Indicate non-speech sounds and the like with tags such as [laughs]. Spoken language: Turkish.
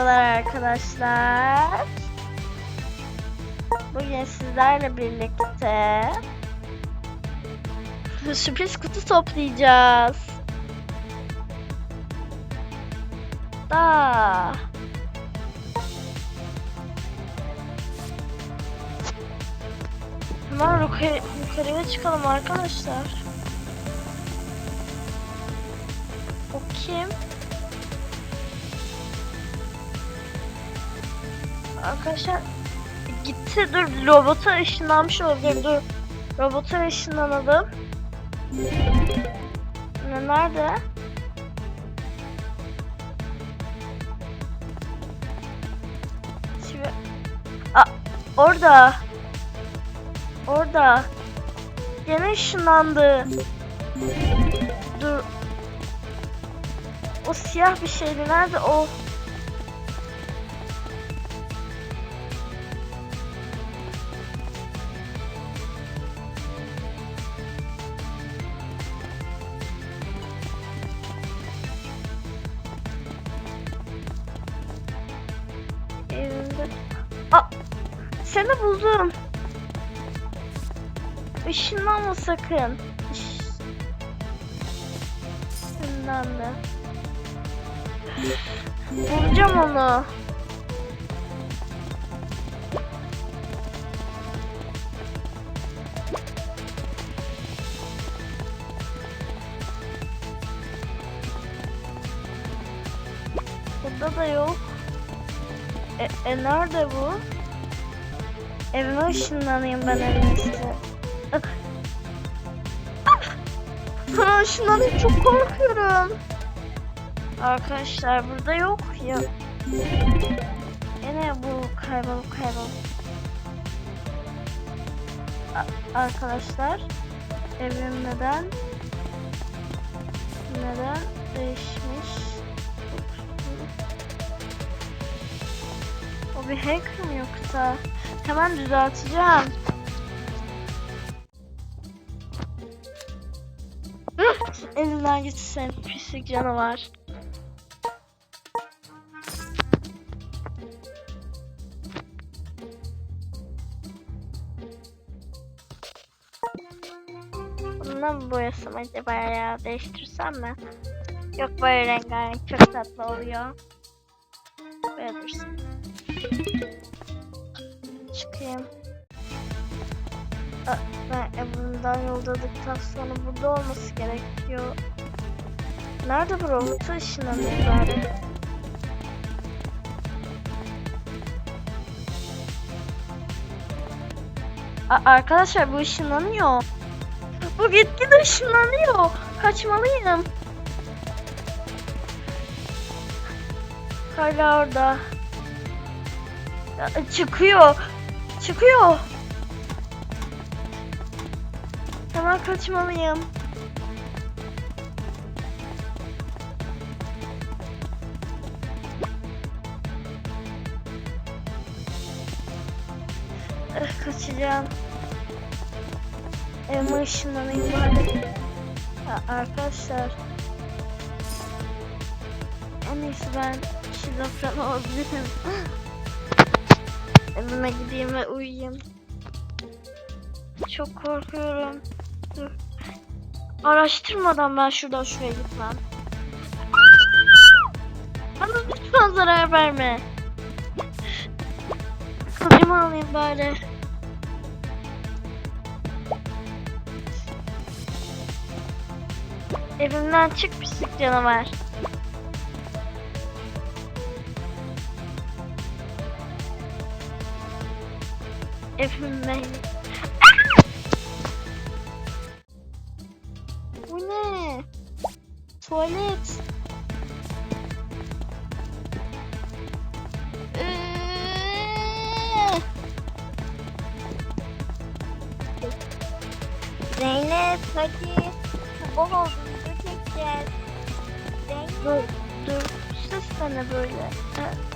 Merhabalar arkadaşlar. Bugün sizlerle birlikte sürpriz kutu toplayacağız. Da. Hemen yukarı, yukarıya çıkalım arkadaşlar. O kim? Arkadaşlar gitti dur robota ışınlanmış olabilir dur. Robota ışınlanalım. Ne nerede? Şimdi... Aa, orada. Orada. Gene ışınlandı. Dur. O siyah bir şeydi. Nerede o? Evimde. Seni buldum. Işınlanma sakın. Iş... Işınlandı. Bulacağım onu. Burada da yok. E, e nerede bu? Evime ışınlanayım ben en iyisi. Ah. Sana ışınlanayım çok korkuyorum. Arkadaşlar burada yok ya. Yine bu kaybol kaybol. A- arkadaşlar evim neden neden değişmiş? Bir hacker mı yoksa? Hemen düzelteceğim. [laughs] Elinden gitsin pislik canavar. Bununla mı boyasam acaba ya? Değiştirsem mi? Yok böyle rengarenk çok tatlı oluyor. Böyle dursun. Çıkayım. Ben evimden yolladıktan sonra burada olması gerekiyor. Nerede bu robot ışınlanıyor arkadaşlar bu ışınlanıyor. Bu gitgide ışınlanıyor. Kaçmalıyım. Hala orada. Çıkıyor. Çıkıyor. Hemen kaçmalıyım. Eh, kaçacağım. Evime ışınlanayım arkadaşlar. En iyisi ben şizofren olabilirim. [laughs] Evime gideyim ve uyuyayım. Çok korkuyorum. Dur. Araştırmadan ben şuradan şuraya gitmem. Bana lütfen zarar verme. Kılıcımı alayım bari. Evimden çık pislik canavar. Evimden. Bu ne? Tuvalet. Iıı. Zeynep hadi. Sabah oldu çekeceğiz. Zeynep. Dur, dur. Ses ne böyle? Ee,